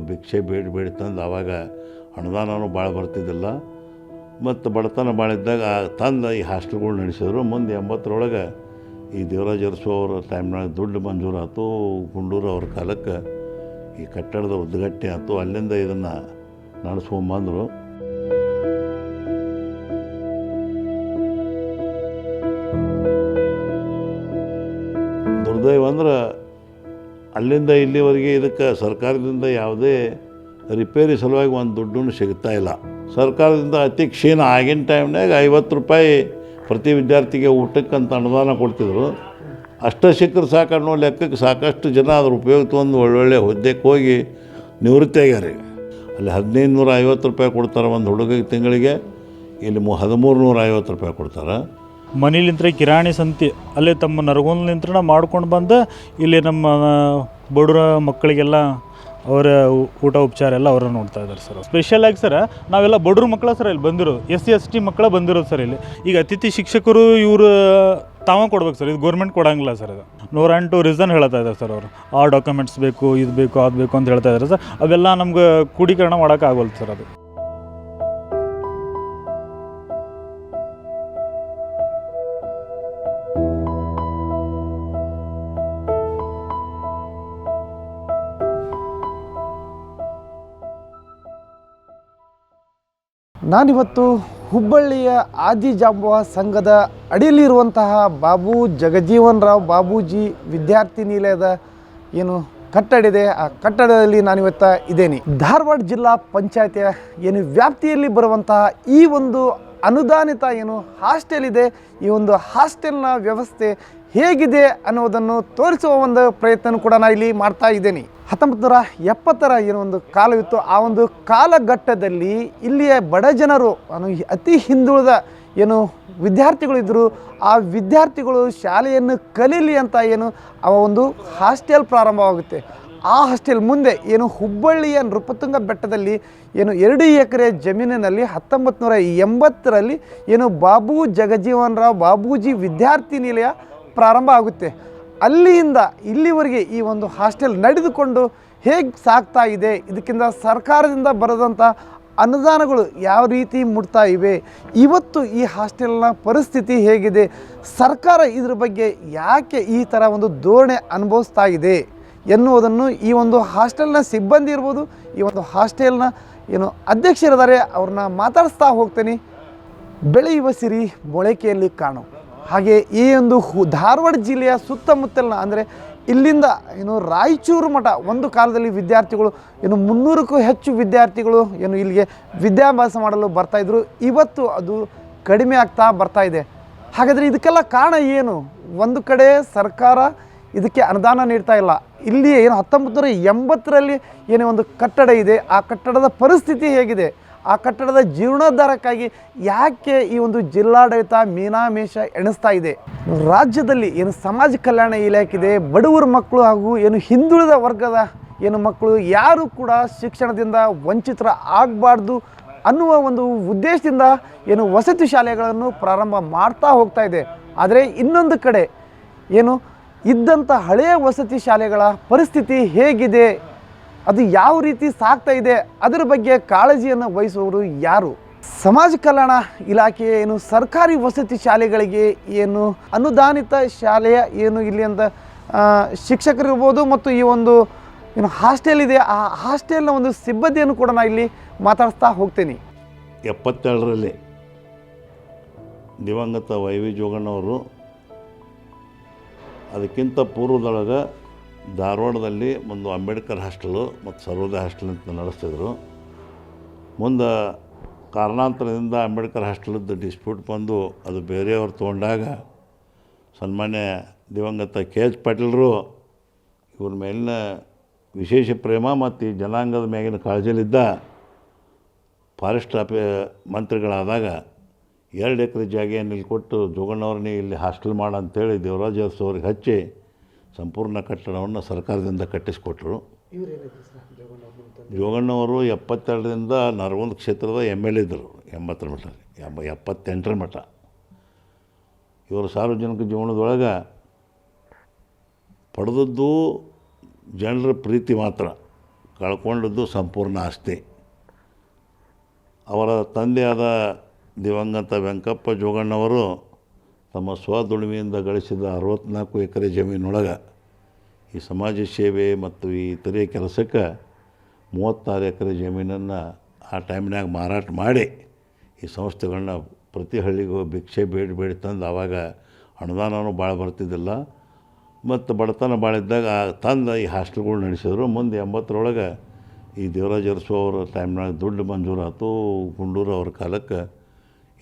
ಭಿಕ್ಷೆ ಬೇಡಿ ಬೇಡಿ ತಂದು ಆವಾಗ ಅನುದಾನವೂ ಭಾಳ ಬರ್ತಿದ್ದಿಲ್ಲ. ಮತ್ತು ಬಡತನ ಭಾಳ ಇದ್ದಾಗ ತಂದು ಈ ಹಾಸ್ಟೆಲ್ಗಳು ನಡೆಸಿದ್ರು. ಮುಂದೆ ಎಂಬತ್ತರೊಳಗೆ ಈ ದೇವರಾಜ ಅರಸು ಟೈಮ್ನಾಗ ದುಡ್ಡು ಮಂಜೂರಾತು ಗುಂಡೂರು ಅವ್ರ ಕಾಲಕ್ಕೆ ಈ ಕಟ್ಟಡದ ಉದ್ಘಾಟನೆ ಆಯ್ತು ಅಲ್ಲಿಂದ ಇದನ್ನು ನಡೆಸ್ಕೊಂಬಂದರು. ಅಲ್ಲಿಂದ ಇಲ್ಲಿವರೆಗೆ ಇದಕ್ಕೆ ಸರ್ಕಾರದಿಂದ ಯಾವುದೇ ರಿಪೇರಿ ಸಲುವಾಗಿ ಒಂದು ದುಡ್ಡು ಸಿಗ್ತಾ ಇಲ್ಲ. ಸರ್ಕಾರದಿಂದ ಅತಿ ಕ್ಷೀಣ ಆಗಿನ ಟೈಮ್ನಾಗ ಐವತ್ತು ರೂಪಾಯಿ ಪ್ರತಿ ವಿದ್ಯಾರ್ಥಿಗೆ ಊಟಕ್ಕಂತ ಅನುದಾನ ಕೊಡ್ತಿದ್ರು. ಅಷ್ಟ ಸಿಕ್ಕರೆ ಸಾಕು ಅನ್ನೋ ಲೆಕ್ಕಕ್ಕೆ ಸಾಕಷ್ಟು ಜನ ಅದ್ರ ಉಪಯೋಗ ತೊಗೊಂಡು ಒಳ್ಳೊಳ್ಳೆ ಹುದ್ದೆಗೆ ಹೋಗಿ ನಿವೃತ್ತಿ ಆಗ್ಯಾರ. ಅಲ್ಲಿ ಹದಿನೈದು ನೂರ ಐವತ್ತು ರೂಪಾಯಿ ಕೊಡ್ತಾರೆ ಒಂದು ಹುಡುಗಿಗೆ ತಿಂಗಳಿಗೆ, ಇಲ್ಲಿ ಮು ಹದಿಮೂರು ನೂರ ಐವತ್ತು ರೂಪಾಯಿ ಕೊಡ್ತಾರೆ. ಮನೇಲಿಂತ್ರ ಕಿರಾಣಿ ಸಂತಿ, ಅಲ್ಲೇ ತಮ್ಮ ನರಗುಂದ್ಲಿಂತ್ರ ಮಾಡ್ಕೊಂಡು ಬಂದು, ಇಲ್ಲಿ ನಮ್ಮ ಬಡವರ ಮಕ್ಕಳಿಗೆಲ್ಲ ಅವರ ಊಟ ಉಪಚಾರ ಎಲ್ಲ ಅವರ ನೋಡ್ತಾ ಇದ್ದಾರೆ ಸರ್ ಸ್ಪೆಷಲ್ ಆಗಿ ಸರ್, ನಾವೆಲ್ಲ ಬಡವ್ರ ಮಕ್ಕಳ ಸರ್ ಇಲ್ಲಿ ಬಂದಿರೋದು. ಎಸ್ ಸಿ ಎಸ್ ಟಿ ಮಕ್ಕಳ ಬಂದಿರೋದು ಸರ್ ಇಲ್ಲಿ. ಈಗ ಅತಿಥಿ ಶಿಕ್ಷಕರು ಇವರು, ತಾವೇ ಕೊಡ್ಬೇಕು ಸರ್, ಇದು ಗೌರ್ಮೆಂಟ್ ಕೊಡಂಗಿಲ್ಲ ಸರ್ ಇದು. ನೂರ ಎಂಟು ರೀಸನ್ ಹೇಳ್ತಾ ಇದ್ದಾರೆ ಸರ್ ಅವರು. ಆ ಡಾಕ್ಯುಮೆಂಟ್ಸ್ ಬೇಕು, ಇದು ಬೇಕು, ಅದು ಬೇಕು ಅಂತ ಹೇಳ್ತಾ ಇದ್ದಾರೆ ಸರ್. ಅವೆಲ್ಲ ನಮ್ಗೆ ಕೂಡೀಕರಣ ಮಾಡೋಕ್ಕಾಗಲ್ಲ ಸರ್ ಅದು. ನಾನಿವತ್ತು ಹುಬ್ಬಳ್ಳಿಯ ಆದಿಜಾಂಬವ ಸಂಘದ ಅಡಿಯಲ್ಲಿರುವಂತಹ ಬಾಬು ಜಗಜೀವನ್ ರಾವ್ ಬಾಬೂಜಿ ವಿದ್ಯಾರ್ಥಿ ನಿಲಯದ ಏನು ಕಟ್ಟಡ ಇದೆ. ಆ ಕಟ್ಟಡದಲ್ಲಿ ನಾನಿವತ್ತ ಇದ್ದೇನೆ. ಧಾರವಾಡ ಜಿಲ್ಲಾ ಪಂಚಾಯತಿಯ ಏನು ವ್ಯಾಪ್ತಿಯಲ್ಲಿ ಬರುವಂತಹ ಈ ಒಂದು ಅನುದಾನಿತ ಏನು ಹಾಸ್ಟೆಲ್ ಇದೆ. ಈ ಒಂದು ಹಾಸ್ಟೆಲ್ನ ವ್ಯವಸ್ಥೆ ಹೇಗಿದೆ ಅನ್ನೋದನ್ನು ತೋರಿಸುವ ಒಂದು ಪ್ರಯತ್ನ ಕೂಡ ನಾನು ಇಲ್ಲಿ ಮಾಡ್ತಾ ಇದ್ದೇನೆ. ಹತ್ತೊಂಬತ್ತು ನೂರ ಎಪ್ಪತ್ತರ ಏನು ಒಂದು ಕಾಲವಿತ್ತು. ಆ ಒಂದು ಕಾಲಘಟ್ಟದಲ್ಲಿ ಇಲ್ಲಿಯ ಬಡ ಜನರು ಅತಿ ಹಿಂದುಳಿದ ಏನು ವಿದ್ಯಾರ್ಥಿಗಳಿದ್ದರು ಆ ವಿದ್ಯಾರ್ಥಿಗಳು ಶಾಲೆಯನ್ನು ಕಲೀಲಿ ಅಂತ ಏನು ಆ ಒಂದು ಹಾಸ್ಟೆಲ್ ಪ್ರಾರಂಭವಾಗುತ್ತೆ. ಆ ಹಾಸ್ಟೆಲ್ ಮುಂದೆ ಏನು ಹುಬ್ಬಳ್ಳಿಯ ನೃಪತುಂಗ ಬೆಟ್ಟದಲ್ಲಿ ಏನು ಎರಡು ಎಕರೆ ಜಮೀನಿನಲ್ಲಿ ಹತ್ತೊಂಬತ್ತು ನೂರ ಎಂಬತ್ತರಲ್ಲಿ ಏನು ಬಾಬು ಜಗಜೀವನ್ ರಾವ್ ಬಾಬೂಜಿ ವಿದ್ಯಾರ್ಥಿ ನಿಲಯ ಪ್ರಾರಂಭ ಆಗುತ್ತೆ. ಅಲ್ಲಿಯಿಂದ ಇಲ್ಲಿವರೆಗೆ ಈ ಒಂದು ಹಾಸ್ಟೆಲ್ ನಡೆದುಕೊಂಡು ಹೇಗೆ ಸಾಗ್ತಾ ಇದೆ, ಇದಕ್ಕಿಂತ ಸರ್ಕಾರದಿಂದ ಬರೆದಂಥ ಅನುದಾನಗಳು ಯಾವ ರೀತಿ ಮುಟ್ತಾ ಇವೆ, ಇವತ್ತು ಈ ಹಾಸ್ಟೆಲ್ನ ಪರಿಸ್ಥಿತಿ ಹೇಗಿದೆ, ಸರ್ಕಾರ ಇದ್ರ ಬಗ್ಗೆ ಯಾಕೆ ಈ ಥರ ಒಂದು ಧೋರಣೆ ಅನುಭವಿಸ್ತಾ ಇದೆ ಎನ್ನುವುದನ್ನು ಈ ಒಂದು ಹಾಸ್ಟೆಲ್ನ ಸಿಬ್ಬಂದಿ ಇರ್ಬೋದು, ಈ ಒಂದು ಹಾಸ್ಟೆಲ್ನ ಏನು ಅಧ್ಯಕ್ಷರಿದ್ದಾರೆ, ಅವ್ರನ್ನ ಮಾತಾಡಿಸ್ತಾ ಹೋಗ್ತೇನೆ. ಬೆಳೆಯುವ ಸಿರಿ ಮೊಳಕೆಯಲ್ಲಿ ಕಾಣು. ಹಾಗೆ ಈ ಒಂದು ಧಾರವಾಡ ಜಿಲ್ಲೆಯ ಸುತ್ತಮುತ್ತಲಿನ, ಅಂದರೆ ಇಲ್ಲಿಂದ ಏನು ರಾಯಚೂರು ಮಠ, ಒಂದು ಕಾಲದಲ್ಲಿ ವಿದ್ಯಾರ್ಥಿಗಳು ಏನು ಮುನ್ನೂರಕ್ಕೂ ಹೆಚ್ಚು ವಿದ್ಯಾರ್ಥಿಗಳು ಏನು ಇಲ್ಲಿಗೆ ವಿದ್ಯಾಭ್ಯಾಸ ಮಾಡಲು ಬರ್ತಾಯಿದ್ರು ಇವತ್ತು ಅದು ಕಡಿಮೆ ಆಗ್ತಾ ಬರ್ತಾ ಇದೆ. ಹಾಗಾದರೆ ಇದಕ್ಕೆಲ್ಲ ಕಾರಣ ಏನು? ಒಂದು ಕಡೆ ಸರ್ಕಾರ ಇದಕ್ಕೆ ಅನುದಾನ ನೀಡ್ತಾ ಇಲ್ಲ. ಇಲ್ಲಿ ಏನು ಹತ್ತೊಂಬತ್ತು ನೂರ ಎಂಬತ್ತರಲ್ಲಿ ಏನೇ ಒಂದು ಕಟ್ಟಡ ಇದೆ. ಆ ಕಟ್ಟಡದ ಪರಿಸ್ಥಿತಿ ಹೇಗಿದೆ? ಆ ಕಟ್ಟಡದ ಜೀರ್ಣೋದ್ಧಾರಕ್ಕಾಗಿ ಯಾಕೆ ಈ ಒಂದು ಜಿಲ್ಲಾಡಳಿತ ಮೀನಾಮೇಷ ಎಣಿಸ್ತಾ ಇದೆ? ರಾಜ್ಯದಲ್ಲಿ ಏನು ಸಮಾಜ ಕಲ್ಯಾಣ ಇಲಾಖೆ ಇದೆ ಬಡವರ ಮಕ್ಕಳು ಹಾಗೂ ಏನು ಹಿಂದುಳಿದ ವರ್ಗದ ಏನು ಮಕ್ಕಳು ಯಾರು ಕೂಡ ಶಿಕ್ಷಣದಿಂದ ವಂಚಿತರ ಆಗಬಾರ್ದು ಅನ್ನುವ ಒಂದು ಉದ್ದೇಶದಿಂದ ಏನು ವಸತಿ ಶಾಲೆಗಳನ್ನು ಪ್ರಾರಂಭ ಮಾಡ್ತಾ ಹೋಗ್ತಾ ಇದೆ. ಆದರೆ ಇನ್ನೊಂದು ಕಡೆ ಏನು ಇದ್ದಂಥ ಹಳೆಯ ವಸತಿ ಶಾಲೆಗಳ ಪರಿಸ್ಥಿತಿ ಹೇಗಿದೆ? ಅದು ಯಾವ ರೀತಿ ಸಾಗ್ತಾ ಇದೆ ಅದರ ಬಗ್ಗೆ ಕಾಳಜಿಯನ್ನು ವಹಿಸುವವರು ಯಾರು? ಸಮಾಜ ಕಲ್ಯಾಣ ಇಲಾಖೆ ಏನು ಸರ್ಕಾರಿ ವಸತಿ ಶಾಲೆಗಳಿಗೆ ಏನು ಅನುದಾನಿತ ಶಾಲೆಯ ಏನು ಇಲ್ಲಿ ಅಂತ ಶಿಕ್ಷಕರಿರ್ಬೋದು ಮತ್ತು ಈ ಒಂದು ಏನು ಹಾಸ್ಟೆಲ್ ಇದೆ, ಆ ಹಾಸ್ಟೆಲ್ನ ಒಂದು ಸಿಬ್ಬಂದಿಯನ್ನು ಕೂಡ ನಾನು ಇಲ್ಲಿ ಮಾತಾಡಿಸ್ತಾ ಹೋಗ್ತೀನಿ. ಎಪ್ಪತ್ತೆರಡರಲ್ಲಿ ದಿವಂಗತ ವೈ ವಿ ಜೋಗಣ್ಣವರು ಅದಕ್ಕಿಂತ ಪೂರ್ವದೊಳಗೆ ಧಾರವಾಡದಲ್ಲಿ ಒಂದು ಅಂಬೇಡ್ಕರ್ ಹಾಸ್ಟೆಲು ಮತ್ತು ಸರ್ವೋದಯ ಹಾಸ್ಟೆಲ್ ಅಂತ ನಡೆಸ್ತಿದ್ರು. ಮುಂದೆ ಕಾರಣಾಂತರದಿಂದ ಅಂಬೇಡ್ಕರ್ ಹಾಸ್ಟೆಲದ್ದು ಡಿಸ್ಪ್ಯೂಟ್ ಬಂದು ಅದು ಬೇರೆಯವ್ರು ತೊಗೊಂಡಾಗ ಸನ್ಮಾನ್ಯ ದಿವಂಗತ ಕೆ ಎಚ್ ಪಾಟೀಲರು ಇವ್ರ ಮೇಲಿನ ವಿಶೇಷ ಪ್ರೇಮ ಮತ್ತು ಈ ಜನಾಂಗದ ಮ್ಯಾಗಿನ ಕಾಳಜಿಯಲ್ಲಿದ್ದ ಫಾರೆಸ್ಟ್ ಆಫಿ ಮಂತ್ರಿಗಳಾದಾಗ ಎರಡು ಎಕರೆ ಜಾಗೆಯನ್ನು ಇಲ್ಲಿ ಕೊಟ್ಟು ಜೋಗಣ್ಣವ್ರನ್ನೇ ಇಲ್ಲಿ ಹಾಸ್ಟೆಲ್ ಮಾಡಂತೇಳಿ ದೇವರಾಜ ಅವ್ರಿಗೆ ಹಚ್ಚಿ ಸಂಪೂರ್ಣ ಕಟ್ಟಡವನ್ನು ಸರ್ಕಾರದಿಂದ ಕಟ್ಟಿಸಿಕೊಟ್ರು. ಜೋಗಣ್ಣವರು ಎಪ್ಪತ್ತೆರಡರಿಂದ ನರವೊಂದು ಕ್ಷೇತ್ರದ ಎಂ ಎಲ್ ಇದ್ದರು ಎಂಬತ್ತರ ಮಠ ಎಂಬ ಎಪ್ಪತ್ತೆಂಟರ ಮಠ. ಇವರು ಸಾರ್ವಜನಿಕ ಜೀವನದೊಳಗೆ ಪಡೆದದ್ದು ಜನರ ಪ್ರೀತಿ ಮಾತ್ರ ಕಳ್ಕೊಂಡದ್ದು ಸಂಪೂರ್ಣ ಆಸ್ತಿ. ಅವರ ತಂದೆಯಾದ ದಿವಂಗತ ವೆಂಕಪ್ಪ ಜೋಗಣ್ಣವರು ತಮ್ಮ ಸ್ವದುಡಿಮೆಯಿಂದ ಗಳಿಸಿದ ಅರವತ್ತ್ನಾಲ್ಕು ಎಕರೆ ಜಮೀನೊಳಗೆ ಈ ಸಮಾಜ ಸೇವೆ ಮತ್ತು ಈ ಇತರೆ ಕೆಲಸಕ್ಕೆ ಮೂವತ್ತಾರು ಎಕರೆ ಜಮೀನನ್ನು ಆ ಟೈಮ್ನಾಗ ಮಾರಾಟ ಮಾಡಿ ಈ ಸಂಸ್ಥೆಗಳನ್ನ ಪ್ರತಿ ಹಳ್ಳಿಗೂ ಭಿಕ್ಷೆ ಬೇಡಿ ಬೇಡಿ ತಂದು ಆವಾಗ ಅನುದಾನವೂ ಭಾಳ ಬರ್ತಿದ್ದಿಲ್ಲ. ಮತ್ತು ಬಡತನ ಭಾಳ ಇದ್ದಾಗ ತಂದು ಈ ಹಾಸ್ಟೆಲ್ಗಳು ನಡೆಸಿದ್ರು. ಮುಂದೆ ಎಂಬತ್ತರೊಳಗೆ ಈ ದೇವರಾಜ ಅರಸು ಅವರ ಟೈಮ್ನಾಗ ದುಡ್ಡು ಮಂಜೂರಾಯಿತು ಗುಂಡೂರು ಅವ್ರ ಕಾಲಕ್ಕೆ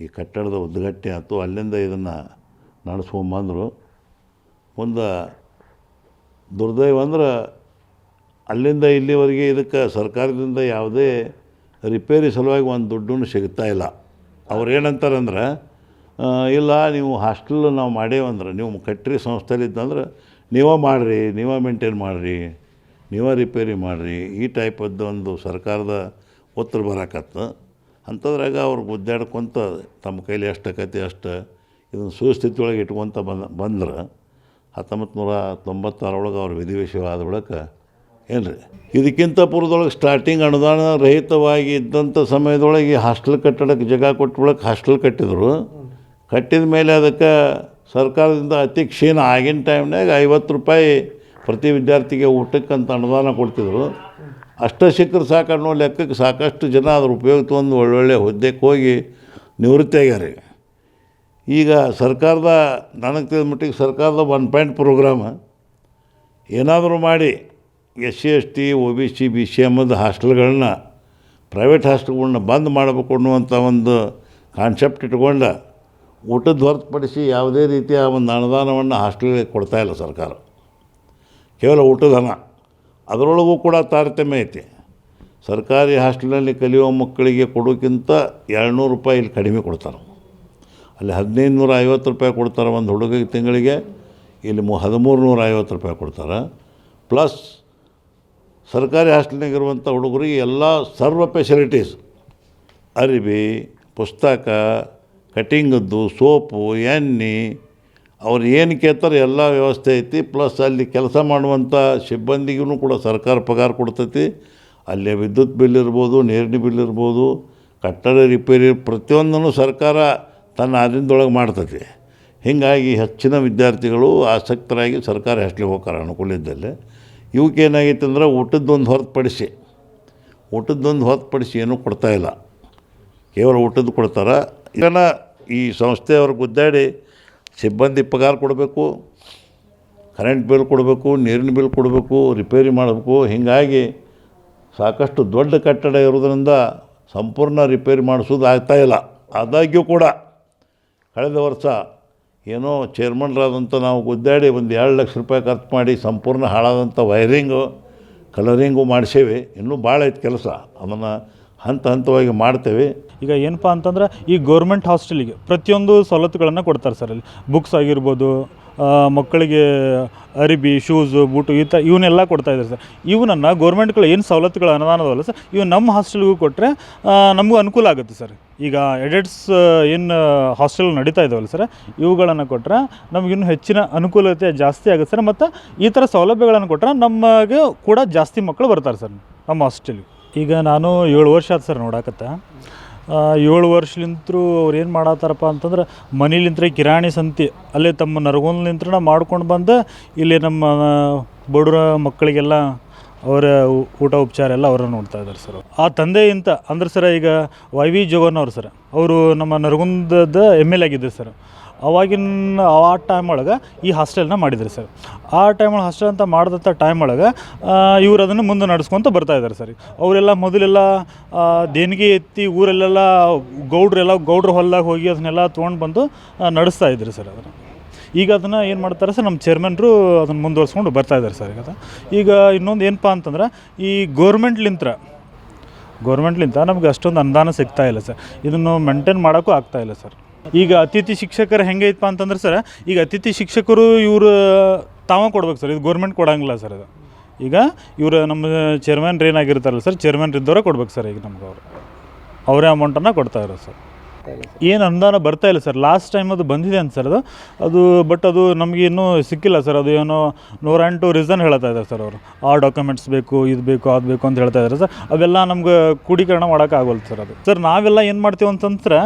ಈ ಕಟ್ಟಡದ ಉದ್ಘಾಟನೆ ಆಯಿತು ಅಲ್ಲಿಂದ ಇದನ್ನು ನಡೆಸ್ಕೊಂಬಂದರು ಮುಂದೆ ದುರ್ದೈವ ಅಂದ್ರೆ ಅಲ್ಲಿಂದ ಇಲ್ಲಿವರೆಗೆ ಇದಕ್ಕೆ ಸರ್ಕಾರದಿಂದ ಯಾವುದೇ ರಿಪೇರಿ ಸಲುವಾಗಿ ಒಂದು ದುಡ್ಡು ಸಿಗ್ತಾ ಇಲ್ಲ. ಅವ್ರು ಏನಂತಾರಂದ್ರೆ ಇಲ್ಲ ನೀವು ಹಾಸ್ಟೆಲ್ ನಾವು ಮಾಡೇವಂದ್ರೆ ನೀವು ಕಟ್ಟ್ರಿ ಸಂಸ್ಥೆಲಿದ್ದಂದ್ರೆ ನೀವೇ ಮಾಡಿರಿ, ನೀವೇ ಮೇಂಟೈನ್ ಮಾಡಿರಿ, ನೀವೇ ರಿಪೇರಿ ಮಾಡಿರಿ, ಈ ಟೈಪದ್ದು ಒಂದು ಸರ್ಕಾರದ ಉತ್ತರ ಬರಾಕತ್ತು. ಅಂಥದ್ರಾಗ ಅವ್ರು ಗುದ್ದಾಡ್ಕೊಂತ ತಮ್ಮ ಕೈಲಿ ಎಷ್ಟು ಆಕತಿ ಅಷ್ಟು ಇದನ್ನು ಸುಸ್ಥಿತಿ ಒಳಗೆ ಇಟ್ಕೊತ ಬಂದ, ಬಂದ್ರೆ ಹತ್ತೊಂಬತ್ತು ನೂರ ತೊಂಬತ್ತಾರೊಳಗೆ ಅವ್ರ ವಿಧಿವೇಶವಾದ ಬಳಿಕ ಏನು ರೀ ಇದಕ್ಕಿಂತ ಪೂರ್ವದೊಳಗೆ ಸ್ಟಾರ್ಟಿಂಗ್ ಅನುದಾನ ರಹಿತವಾಗಿ ಇದ್ದಂಥ ಸಮಯದೊಳಗೆ ಹಾಸ್ಟೆಲ್ ಕಟ್ಟಡಕ್ಕೆ ಜಾಗ ಕೊಟ್ಟ ಬಳಿಕ ಹಾಸ್ಟೆಲ್ ಕಟ್ಟಿದ್ರು. ಕಟ್ಟಿದ ಮೇಲೆ ಅದಕ್ಕೆ ಸರ್ಕಾರದಿಂದ ಅತಿ ಕ್ಷೀಣ ಆಗಿನ ಟೈಮ್ನಾಗ ಐವತ್ತು ರೂಪಾಯಿ ಪ್ರತಿ ವಿದ್ಯಾರ್ಥಿಗೆ ಊಟಕ್ಕಂತ ಅನುದಾನ ಕೊಡ್ತಿದ್ರು. ಅಷ್ಟ ಸಿಕ್ಕರೆ ಸಾಕು ಅನ್ನೋ ಲೆಕ್ಕಕ್ಕೆ ಸಾಕಷ್ಟು ಜನ ಅದ್ರ ಉಪಯೋಗ ತೊಗೊಂಡು ಒಳ್ಳೊಳ್ಳೆ ಹುದ್ದೆಗೆ ಹೋಗಿ ನಿವೃತ್ತಿ ಆಗ್ಯಾರ ಈಗ. ಸರ್ಕಾರದ, ನನಗೆ ತಿಳಿದ ಮಟ್ಟಿಗೆ ಸರ್ಕಾರದ ಒನ್ ಪಾಯಿಂಟ್ ಪ್ರೋಗ್ರಾಮ್ ಏನಾದರೂ ಮಾಡಿ S C S T O B C B C ಎಮ್ಮದ ಹಾಸ್ಟೆಲ್ಗಳನ್ನ ಪ್ರೈವೇಟ್ ಹಾಸ್ಟೆಲ್ಗಳನ್ನ ಬಂದ್ ಮಾಡಬೇಕು ಅನ್ನುವಂಥ ಒಂದು ಕಾನ್ಸೆಪ್ಟ್ ಇಟ್ಕೊಂಡು ಊಟದ ಹೊರತುಪಡಿಸಿ ಯಾವುದೇ ರೀತಿಯ ಒಂದು ಅನುದಾನವನ್ನು ಹಾಸ್ಟೆಲ್ಗೆ ಕೊಡ್ತಾಯಿಲ್ಲ ಸರ್ಕಾರ. ಕೇವಲ ಊಟದ ಹಣ. ಅದರೊಳಗೂ ಕೂಡ ತಾರತಮ್ಯ ಐತಿ. ಸರ್ಕಾರಿ ಹಾಸ್ಟೆಲ್ನಲ್ಲಿ ಕಲಿಯುವ ಮಕ್ಕಳಿಗೆ ಕೊಡೋಕ್ಕಿಂತ ಎರಡುನೂರು ರೂಪಾಯಿ ಇಲ್ಲಿ ಕಡಿಮೆ ಕೊಡ್ತಾರೆ. ಅಲ್ಲಿ ಹದಿನೈದು ನೂರ ಐವತ್ತು ರೂಪಾಯಿ ಕೊಡ್ತಾರೆ ಒಂದು ಹುಡುಗಿಗೆ ತಿಂಗಳಿಗೆ, ಇಲ್ಲಿ ಮು ಹದಿಮೂರು ನೂರ ಐವತ್ತು ರೂಪಾಯಿ ಕೊಡ್ತಾರೆ. ಪ್ಲಸ್ ಸರ್ಕಾರಿ ಹಾಸ್ಟೆಲ್ನಾಗ ಇರುವಂಥ ಹುಡುಗರಿಗೆ ಎಲ್ಲ ಸರ್ವ ಫೆಸಿಲಿಟೀಸ್ ಅರಿವಿ, ಪುಸ್ತಕ, ಕಟಿಂಗದ್ದು, ಸೋಪು, ಎಣ್ಣೆ, ಅವ್ರು ಏನು ಕೇಳ್ತಾರೆ ಎಲ್ಲ ವ್ಯವಸ್ಥೆ ಐತಿ. ಪ್ಲಸ್ ಅಲ್ಲಿ ಕೆಲಸ ಮಾಡುವಂಥ ಸಿಬ್ಬಂದಿಗೂ ಕೂಡ ಸರ್ಕಾರ ಪಗಾರ ಕೊಡ್ತೈತಿ. ಅಲ್ಲೇ ವಿದ್ಯುತ್ ಬಿಲ್ ಇರ್ಬೋದು, ನೀರಿನ ಬಿಲ್ ಇರ್ಬೋದು, ಕಟ್ಟಡ ರಿಪೇರಿ ಪ್ರತಿಯೊಂದನ್ನು ಸರ್ಕಾರ ತನ್ನ ಆಧೀನದೊಳಗೆ ಮಾಡ್ತತಿ ಹೀಗಾಗಿ ಹೆಚ್ಚಿನ ವಿದ್ಯಾರ್ಥಿಗಳು ಆಸಕ್ತರಾಗಿ ಸರ್ಕಾರಿ ಹಾಸ್ಟೆಲ್ಗೆ ಹೋಗ್ತಾರೆ ಅನುಕೂಲ ಇದ್ದಲ್ಲಿ ಇವಕ್ಕೆ ಏನಾಗಿತ್ತು ಅಂದ್ರೆ ಊಟದ್ದೊಂದು ಹೊರತುಪಡಿಸಿ ಊಟದ್ದೊಂದು ಹೊರತುಪಡಿಸಿ ಏನೂ ಕೊಡ್ತಾಯಿಲ್ಲ ಕೇವಲ ಊಟದ್ದು ಕೊಡ್ತಾರೆ. ಇದನ್ನ ಈ ಸಂಸ್ಥೆಯವ್ರು ಗುದ್ದಾಡಿ ಸಿಬ್ಬಂದಿ ಪಗಾರ ಕೊಡಬೇಕು, ಕರೆಂಟ್ ಬಿಲ್ ಕೊಡಬೇಕು, ನೀರಿನ ಬಿಲ್ ಕೊಡಬೇಕು, ರಿಪೇರಿ ಮಾಡಬೇಕು. ಹೀಗಾಗಿ ಸಾಕಷ್ಟು ದೊಡ್ಡ ಕಟ್ಟಡ ಇರೋದ್ರಿಂದ ಸಂಪೂರ್ಣ ರಿಪೇರಿ ಮಾಡಿಸೋದು ಆಗ್ತಾಯಿಲ್ಲ ಆದಾಗ್ಯೂ ಕೂಡ ಕಳೆದ ವರ್ಷ ಏನೋ ಚೇರ್ಮನ್ರಾದಂಥ ನಾವು ಗುದ್ದಾಡಿ ಒಂದು ಎರಡು ಲಕ್ಷ ರೂಪಾಯಿ ಖರ್ಚು ಮಾಡಿ ಸಂಪೂರ್ಣ ಹಾಳಾದಂಥ ವೈರಿಂಗು, ಕಲರಿಂಗು ಮಾಡಿಸೇವೆ. ಇನ್ನೂ ಭಾಳ ಐತೆ ಕೆಲಸ. ಅದನ್ನು ಹಂತ ಹಂತವಾಗಿ ಮಾಡ್ತೇವೆ. ಈಗ ಏನಪ್ಪ ಅಂತಂದ್ರೆ ಈ ಗೌರ್ಮೆಂಟ್ ಹಾಸ್ಟೆಲಿಗೆ ಪ್ರತಿಯೊಂದು ಸವಲತ್ತುಗಳನ್ನು ಕೊಡ್ತಾರೆ ಸರ್ ಅಲ್ಲಿ. ಬುಕ್ಸ್ ಆಗಿರ್ಬೋದು ಮಕ್ಕಳಿಗೆ ಅರಿಬಿ ಶೂಸು ಬೂಟು ಈ ಥರ ಇವನ್ನೆಲ್ಲ ಕೊಡ್ತಾ ಇದ್ದಾರೆ ಸರ್. ಇವನನ್ನು ಗೌರ್ಮೆಂಟ್ಗಳು ಏನು ಸವಲತ್ತುಗಳು ಅನುದಾನದವಲ್ಲ ಸರ್, ಇವು ನಮ್ಮ ಹಾಸ್ಟೆಲ್ಗೂ ಕೊಟ್ಟರೆ ನಮಗೂ ಅನುಕೂಲ ಆಗುತ್ತೆ ಸರ್. ಈಗ ಎಡೆಟ್ಸ್ ಏನು ಹಾಸ್ಟೆಲ್ ನಡೀತಾ ಇದ್ದಾವಲ್ಲ ಸರ್, ಇವುಗಳನ್ನು ಕೊಟ್ಟರೆ ನಮಗಿನ್ನೂ ಹೆಚ್ಚಿನ ಅನುಕೂಲತೆ ಜಾಸ್ತಿ ಆಗುತ್ತೆ ಸರ್. ಮತ್ತು ಈ ಥರ ಸೌಲಭ್ಯಗಳನ್ನು ಕೊಟ್ಟರೆ ನಮಗೆ ಕೂಡ ಜಾಸ್ತಿ ಮಕ್ಕಳು ಬರ್ತಾರೆ ಸರ್, ನಮ್ಮ ಹಾಸ್ಟೆಲ್ಗೆ ಈಗ ನಾನು ಏಳು ವರ್ಷ ಆಯ್ತು ಸರ್ ನೋಡಾಕತ್ತ. ಏಳು ವರ್ಷಲಿಂತ್ರೂ ಅವ್ರು ಏನು ಮಾಡತ್ತಾರಪ್ಪ ಅಂತಂದ್ರೆ ಮನೇಲಿಂತ್ರ ಕಿರಾಣಿ ಸಂತಿ, ಅಲ್ಲೇ ತಮ್ಮ ನರಗುಂದ್ಲಿಂತ್ರ ಮಾಡ್ಕೊಂಡು ಬಂದು ಇಲ್ಲಿ ನಮ್ಮ ಬಡವರ ಮಕ್ಕಳಿಗೆಲ್ಲ ಅವರ ಊಟ ಉಪಚಾರ ಎಲ್ಲ ಅವರ ನೋಡ್ತಾ ಇದ್ದಾರೆ ಸರ್ ಆ ತಂದೆಯಿಂದ, ಅಂದ್ರೆ ಸರ್ ಈಗ ವೈ ವಿ ಜೋಗನ್ ಅವ್ರು ಸರ್, ಅವರು ನಮ್ಮ ನರಗುಂದದ ಎಂ ಎಲ್ ಆಗಿದ್ದರು ಸರ್. ಅವಾಗಿನ ಆ ಟೈಮ್ ಒಳಗೆ ಈ ಹಾಸ್ಟೆಲ್ನ ಮಾಡಿದ್ರು ಸರ್ ಆ ಟೈಮ್ ಒಳಗೆ ಹಾಸ್ಟೆಲ್ ಅಂತ ಮಾಡಿದಂಥ ಟೈಮ್ ಒಳಗೆ ಇವ್ರು ಅದನ್ನು ಮುಂದೆ ನಡೆಸ್ಕೊತ ಬರ್ತಾ ಇದ್ದಾರೆ ಸರ್ ಅವರೆಲ್ಲ ಮೊದಲೆಲ್ಲ ದೇಣಿಗೆ ಎತ್ತಿ ಊರಲ್ಲೆಲ್ಲ ಗೌಡ್ರೆಲ್ಲ ಗೌಡ್ರ ಹೊಲ್ದಾಗ ಹೋಗಿ ಅದನ್ನೆಲ್ಲ ತೊಗೊಂಡು ಬಂದು ನಡೆಸ್ತಾ ಇದ್ರು ಸರ್ ಅದನ್ನು ಈಗ ಅದನ್ನು ಏನು ಮಾಡ್ತಾರೆ ಸರ್ ನಮ್ಮ ಚೇರ್ಮನ್ರು ಅದನ್ನು ಮುಂದುವರ್ಸ್ಕೊಂಡು ಬರ್ತಾ ಇದ್ದಾರೆ ಸರ್ ಈಗ. ಈಗ ಇನ್ನೊಂದು ಏನಪ್ಪ ಅಂತಂದ್ರೆ, ಈ ಗೋರ್ಮೆಂಟ್ಲಿಂತ್ರ ಗೌರ್ಮೆಂಟ್ಲಿಂದ ನಮಗೆ ಅಷ್ಟೊಂದು ಅನುದಾನ ಸಿಗ್ತಾ ಇಲ್ಲ ಸರ್ ಇದನ್ನು ಮೇಂಟೈನ್ ಮಾಡೋಕ್ಕೂ ಆಗ್ತಾ ಇಲ್ಲ ಸರ್ ಈಗ ಅತಿಥಿ ಶಿಕ್ಷಕರು ಹೆಂಗೆ ಐತಪ್ಪ ಅಂತಂದ್ರೆ ಸರ್, ಈಗ ಅತಿಥಿ ಶಿಕ್ಷಕರು ಇವರು, ತಾವ ಕೊಡ್ಬೇಕು ಸರ್, ಇದು ಗೌರ್ಮೆಂಟ್ ಕೊಡಂಗಿಲ್ಲ ಸರ್ ಇದು. ಈಗ ಇವರು ನಮ್ಮ ಚೇರ್ಮನ್ ಏನಾಗಿರ್ತಾರಲ್ಲ ಸರ್ ಚೇರ್ಮನ್ ಇದ್ದವರೇ ಕೊಡ್ಬೇಕು ಸರ್ ಈಗ ನಮ್ಗೆ ಅವರು. ಅವರೇ ಅಮೌಂಟನ್ನು ಕೊಡ್ತಾ ಇರೋದು ಸರ್. ಏನು ಅನುದಾನ ಬರ್ತಾ ಇಲ್ಲ ಸರ್. ಲಾಸ್ಟ್ ಟೈಮ್ ಅದು ಬಂದಿದೆ ಅಂತ ಸರ್ ಅದು. ಅದು ಬಟ್ ಅದು ನಮಗೆ ಇನ್ನೂ ಸಿಕ್ಕಿಲ್ಲ ಸರ್. ಅದು ಏನೋ ನೂರ ಎಂಟು ರೀಸನ್ ಹೇಳ್ತಾ ಇದ್ದಾರೆ ಸರ್ ಅವರು. ಆ ಡಾಕ್ಯುಮೆಂಟ್ಸ್ ಬೇಕು, ಇದು ಬೇಕು, ಅದು ಬೇಕು ಅಂತ ಹೇಳ್ತಾ ಇದ್ದಾರೆ ಸರ್. ಅವೆಲ್ಲ ನಮ್ಗೆ ಕ್ರೋಢೀಕರಣ ಮಾಡೋಕ್ಕಾಗಲ್ಲ ಸರ್ ಅದು. ಸರ್, ನಾವೆಲ್ಲ ಏನು ಮಾಡ್ತೀವಿ ಅಂತಂದ್ರೆ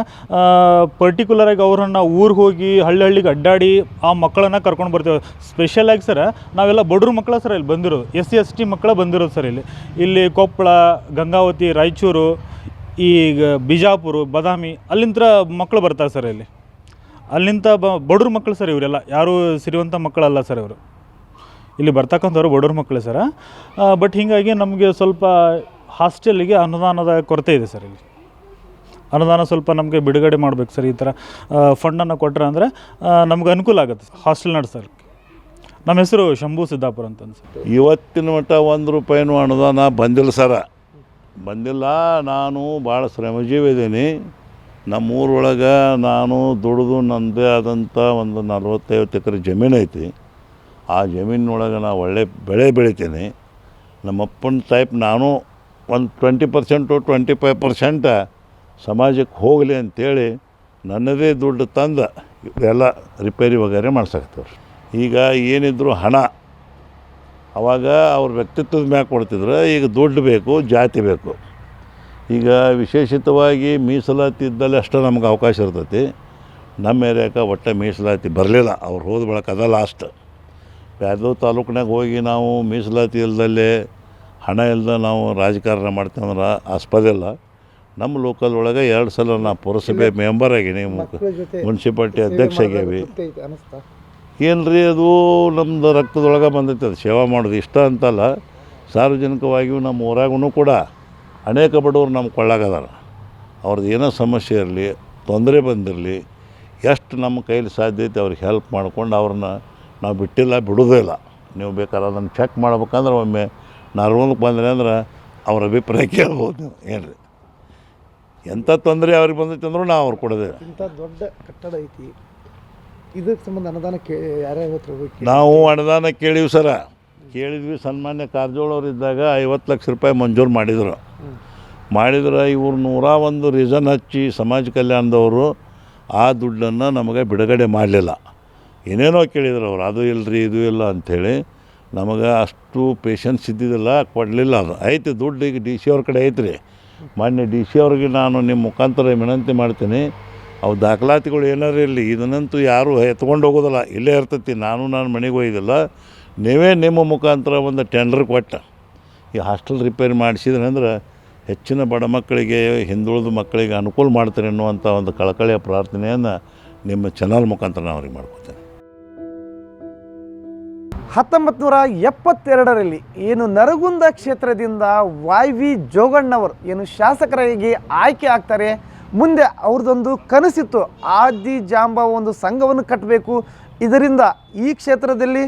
ಪರ್ಟಿಕ್ಯುಲರಾಗಿ ಅವ್ರನ್ನ ಊರಿಗೆ ಹೋಗಿ ಹಳ್ಳಿ ಹಳ್ಳಿಗೆ ಅಡ್ಡಾಡಿ ಆ ಮಕ್ಕಳನ್ನು ಕರ್ಕೊಂಡು ಬರ್ತೀವಿ. ಸ್ಪೆಷಲಾಗಿ ಸರ್, ನಾವೆಲ್ಲ ಬಡವ್ರ ಮಕ್ಕಳ ಸರ್ ಇಲ್ಲಿ ಬಂದಿರೋದು. ಎಸ್ ಸಿ, ಎಸ್ ಟಿ ಮಕ್ಕಳ ಬಂದಿರೋದು ಸರ್ ಇಲ್ಲಿ. ಇಲ್ಲಿ ಕೊಪ್ಪಳ, ಗಂಗಾವತಿ, ರಾಯಚೂರು ಈಗ ಬಿಜಾಪುರ, ಬದಾಮಿ ಅಲ್ಲಿಂದ ಮಕ್ಕಳು ಬರ್ತಾರೆ ಸರ್ ಇಲ್ಲಿ. ಅಲ್ಲಿಂದ ಬ, ಬಡವ್ರ ಮಕ್ಕಳು ಸರ್ ಇವರೆಲ್ಲ. ಯಾರೂ ಸಿರಿವಂಥ ಮಕ್ಕಳಲ್ಲ ಸರ್ ಇವರು. ಇಲ್ಲಿ ಬರ್ತಕ್ಕಂಥವ್ರು ಬಡವ್ರ ಮಕ್ಕಳು ಸರ್. ಬಟ್ ಹೀಗಾಗಿ ನಮಗೆ ಸ್ವಲ್ಪ ಹಾಸ್ಟೆಲಿಗೆ ಅನುದಾನದ ಕೊರತೆ ಇದೆ ಸರ್ ಇಲ್ಲಿ. ಅನುದಾನ ಸ್ವಲ್ಪ ನಮಗೆ ಬಿಡುಗಡೆ ಮಾಡಬೇಕು ಸರ್ ಈ ಥರ ಫಂಡನ್ನು ಕೊಟ್ಟರೆ ಅಂದರೆ ನಮ್ಗೆ ಅನುಕೂಲ ಆಗುತ್ತೆ ಹಾಸ್ಟೆಲ್ ನಡೆಸೋಕ್ಕೆ ನಮ್ಮ ಹೆಸರು ಶಂಭು ಸಿದ್ದಾಪುರ ಅಂತ ಸರ್. ಇವತ್ತಿನ ಮಟ್ಟ ಒಂದು ರೂಪಾಯಿನೂ ಅನುದಾನ ಬಂದಿಲ್ಲ ಸರ. ಬಂದಿಲ್ಲ, ನಾನು ಭಾಳ ಶ್ರಮಜೀವಿ ಇದ್ದೀನಿ ನಮ್ಮೂರೊಳಗೆ ನಾನು ದುಡಿದು ನನ್ನದೇ ಆದಂಥ ಒಂದು ನಲ್ವತ್ತೈವತ್ತು ಎಕರೆ ಜಮೀನು ಐತಿ. ಆ ಜಮೀನೊಳಗೆ ನಾನು ಒಳ್ಳೆ ಬೆಳೆ ಬೆಳಿತೀನಿ. ನಮ್ಮಪ್ಪನ ಟೈಪ್ ನಾನು ಒಂದು twenty percent twenty five percent ಸಮಾಜಕ್ಕೆ ಹೋಗಲಿ ಅಂತೇಳಿ ನನ್ನದೇ ದುಡ್ಡು ತಂದು ಇವೆಲ್ಲ ರಿಪೇರಿ ವಗೇರೆ ಮಾಡ್ಸಕತ್ತವ್ರು. ಈಗ ಏನಿದ್ರು ಹಣ ಅವಾಗ ಅವ್ರ ವ್ಯಕ್ತಿತ್ವದ ಮ್ಯಾಲೆ ಕೊಡ್ತಿದ್ರು ಈಗ ದುಡ್ಡು ಬೇಕು ಜಾತಿ ಬೇಕು. ಈಗ ವಿಶೇಷಿತವಾಗಿ ಮೀಸಲಾತಿ ಇದ್ದಲ್ಲಿ ಅಷ್ಟೇ ನಮ್ಗೆ ಅವಕಾಶ ಇರ್ತೈತಿ. ನಮ್ಮ ಏರಿಯಾಕ ಒಟ್ಟೆ ಮೀಸಲಾತಿ ಬರಲಿಲ್ಲ. ಅವ್ರು ಹೋದ ಬಳಕ ಅದ ಲಾಸ್ಟ್ ಯಾವುದೋ ತಾಲೂಕಿನಾಗ ಹೋಗಿ ನಾವು ಮೀಸಲಾತಿ ಇಲ್ದಲ್ಲೇ ಹಣ ಇಲ್ದ ನಾವು ರಾಜಕಾರಣ ಮಾಡ್ತೇವಂದ್ರೆ ಆಸ್ಪದ ಇಲ್ಲ. ನಮ್ಮ ಲೋಕಲ್ ಒಳಗೆ ಎರಡು ಸಲ ನಾ ಪುರಸಭೆ ಮೆಂಬರ್ ಆಗೀನಿ ಮುನ್ಸಿಪಾಲ್ಟಿ ಅಧ್ಯಕ್ಷ ಆಗ್ಯಾವಿ ಆಗೇವಿ. ಏನು ಅದು ನಮ್ಮದು ರಕ್ತದೊಳಗೆ ಬಂದೈತೆ, ಅದು ಸೇವಾ ಮಾಡೋದು ಇಷ್ಟ ಅಂತಲ್ಲ, ಸಾರ್ವಜನಿಕವಾಗಿಯೂ ನಮ್ಮ ಊರಾಗೂ ಕೂಡ ಅನೇಕ ಬಡವರು ನಮ್ಮ ಕೊಳ್ಳಾಗದಾರ. ಅವ್ರದ್ದು ಏನೋ ಸಮಸ್ಯೆ ಇರಲಿ, ತೊಂದರೆ ಬಂದಿರಲಿ, ಎಷ್ಟು ನಮ್ಮ ಕೈಲಿ ಸಾಧ್ಯ ಐತೆ ಅವ್ರಿಗೆ ಹೆಲ್ಪ್ ಮಾಡ್ಕೊಂಡು ಅವ್ರನ್ನ ನಾವು ಬಿಟ್ಟಿಲ್ಲ, ಬಿಡೋದೇ ಇಲ್ಲ. ನೀವು ಬೇಕಾದ್ರೆ ಅದನ್ನು ಚೆಕ್ ಮಾಡ್ಬೇಕಂದ್ರೆ ಒಮ್ಮೆ ನರ್ವಲ್ಗೆ ಬಂದರೆ ಅಂದ್ರೆ ಅವ್ರ ಅಭಿಪ್ರಾಯ ಕೇಳ್ಬೋದು ನೀವು ಏನು ರೀ ಎಂಥ ತೊಂದರೆ ಅವ್ರಿಗೆ ಬಂದೈತೆ ಅಂದ್ರೂ ನಾವು ಅವ್ರು ಕೊಡೋದೇ ಇಂಥ ದೊಡ್ಡ ಕಟ್ಟಡ ಐತಿ. ಇದಕ್ಕೆ ಸಂಬಂಧ ಅನುದಾನ ಕೇ, ಯಾರ್ಯಾರ ನಾವು ಅನುದಾನ ಕೇಳಿವಿ ಸರ. ಕೇಳಿದ್ವಿ ಸನ್ಮಾನ್ಯ ಕಾರಜೋಳವ್ರು ಇದ್ದಾಗ ಐವತ್ತು ಲಕ್ಷ ರೂಪಾಯಿ ಮಂಜೂರು ಮಾಡಿದರು. ಮಾಡಿದ್ರೆ ಇವ್ರು ನೂರ ಒಂದು ರೀಸನ್ ಹಚ್ಚಿ ಸಮಾಜ ಕಲ್ಯಾಣದವರು ಆ ದುಡ್ಡನ್ನು ನಮಗೆ ಬಿಡುಗಡೆ ಮಾಡಲಿಲ್ಲ. ಏನೇನೋ ಕೇಳಿದ್ರು ಅವ್ರು, ಅದು ಇಲ್ಲರಿ ಇದು ಇಲ್ಲ ಅಂಥೇಳಿ ನಮಗೆ ಅಷ್ಟು ಪೇಷನ್ಸ್ ಇದ್ದಿದ್ದಿಲ್ಲ ಕೊಡಲಿಲ್ಲ ಅದು. ಐತಿ ದುಡ್ಡು ಈಗ ಡಿ ಸಿ ಅವ್ರ ಕಡೆ ಐತ್ರಿ. ಮೊನ್ನೆ ಡಿ ಸಿ ಅವ್ರಿಗೆ ನಾನು ನಿಮ್ಮ ಮುಖಾಂತರ ವಿನಂತಿ ಮಾಡ್ತೀನಿ. ಅವು ದಾಖಲಾತಿಗಳು ಏನಾರು ಇರಲಿ, ಇದನ್ನಂತೂ ಯಾರೂ ಎತ್ಕೊಂಡು ಹೋಗೋದಿಲ್ಲ. ಇಲ್ಲೇ ಇರ್ತೈತಿ, ನಾನು ನಾನು ಮನೆಗೆ ಒಯ್ದಿಲ್ಲ ನೀವೇ ನಿಮ್ಮ ಮುಖಾಂತರ ಒಂದು ಟೆಂಡರ್ ಕೊಟ್ಟ. ಈ ಹಾಸ್ಟೆಲ್ ರಿಪೇರಿ ಮಾಡಿಸಿದ್ರಂದ್ರೆ ಹೆಚ್ಚಿನ ಬಡ ಮಕ್ಕಳಿಗೆ, ಹಿಂದುಳಿದ ಮಕ್ಕಳಿಗೆ ಅನುಕೂಲ ಮಾಡ್ತಾರೆ ಅನ್ನುವಂಥ ಒಂದು ಕಳಕಳಿಯ ಪ್ರಾರ್ಥನೆಯನ್ನು ನಿಮ್ಮ ಚಾನಲ್ ಮುಖಾಂತರ ನಾನು ಅವ್ರಿಗೆ ಮಾಡ್ಕೊತೇನೆ. ಹತ್ತೊಂಬತ್ತು ನೂರ ಎಪ್ಪತ್ತೆರಡರಲ್ಲಿ ಏನು ನರಗುಂದ ಕ್ಷೇತ್ರದಿಂದ ವಾಯ್ ವಿ ಜೋಗಣ್ಣವರು ಏನು ಶಾಸಕರಾಗಿ ಆಯ್ಕೆ ಆಗ್ತಾರೆ ಮುಂದೆ ಅವ್ರದ್ದೊಂದು ಕನಸಿತ್ತು. ಆದಿ ಜಾಂಬ ಒಂದು ಸಂಘವನ್ನು ಕಟ್ಟಬೇಕು. ಇದರಿಂದ ಈ ಕ್ಷೇತ್ರದಲ್ಲಿ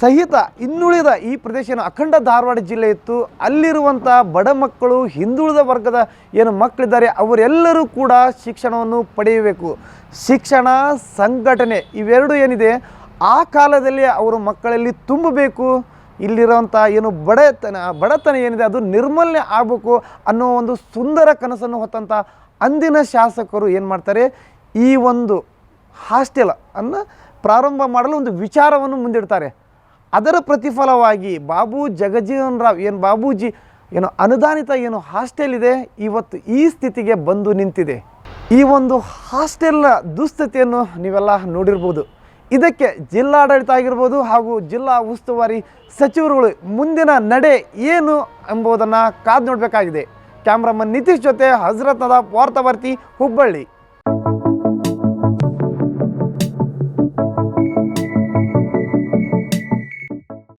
ಸಹಿತ ಇನ್ನುಳಿದ ಈ ಪ್ರದೇಶ ಅಖಂಡ ಧಾರವಾಡ ಜಿಲ್ಲೆ ಇತ್ತು. ಅಲ್ಲಿರುವಂಥ ಬಡ ಮಕ್ಕಳು, ಹಿಂದುಳಿದ ವರ್ಗದ ಏನು ಮಕ್ಕಳಿದ್ದಾರೆ, ಅವರೆಲ್ಲರೂ ಕೂಡ ಶಿಕ್ಷಣವನ್ನು ಪಡೆಯಬೇಕು. ಶಿಕ್ಷಣ, ಸಂಘಟನೆ ಇವೆರಡು ಏನಿದೆ, ಆ ಕಾಲದಲ್ಲಿ ಅವರು ಮಕ್ಕಳಲ್ಲಿ ತುಂಬಬೇಕು. ಇಲ್ಲಿರುವಂಥ ಏನು ಬಡತನ ಬಡತನ ಏನಿದೆ, ಅದು ನಿರ್ಮೂಲನೆ ಆಗಬೇಕು ಅನ್ನೋ ಒಂದು ಸುಂದರ ಕನಸನ್ನು ಹೊತ್ತಂಥ ಅಂದಿನ ಶಾಸಕರು ಏನು ಮಾಡ್ತಾರೆ? ಈ ಒಂದು ಹಾಸ್ಟೆಲ್ ಅನ್ನು ಪ್ರಾರಂಭ ಮಾಡಲು ಒಂದು ವಿಚಾರವನ್ನು ಮುಂದಿಡ್ತಾರೆ. ಅದರ ಪ್ರತಿಫಲವಾಗಿ ಬಾಬು ಜಗಜೀವನ್ ರಾವ್ ಏನು ಬಾಬೂಜಿ ಏನು ಅನುದಾನಿತ ಏನು ಹಾಸ್ಟೆಲ್ ಇದೆ, ಇವತ್ತು ಈ ಸ್ಥಿತಿಗೆ ಬಂದು ನಿಂತಿದೆ. ಈ ಒಂದು ಹಾಸ್ಟೆಲ್ನ ದುಸ್ಥಿತಿಯನ್ನು ನೀವೆಲ್ಲ ನೋಡಿರ್ಬೋದು. ಇದಕ್ಕೆ ಜಿಲ್ಲಾಡಳಿತ ಆಗಿರ್ಬೋದು ಹಾಗೂ ಜಿಲ್ಲಾ ಉಸ್ತುವಾರಿ ಸಚಿವರುಗಳು ಮುಂದಿನ ನಡೆ ಏನು ಎಂಬುದನ್ನು ಕಾದು ನೋಡಬೇಕಾಗಿದೆ. ಕ್ಯಾಮ್ರಾಮನ್ ನಿತೀಶ್ ಜೊತೆ ಹಜರತ್ನದ ವಾರ್ತಾವರ್ತಿ ಹುಬ್ಬಳ್ಳಿ.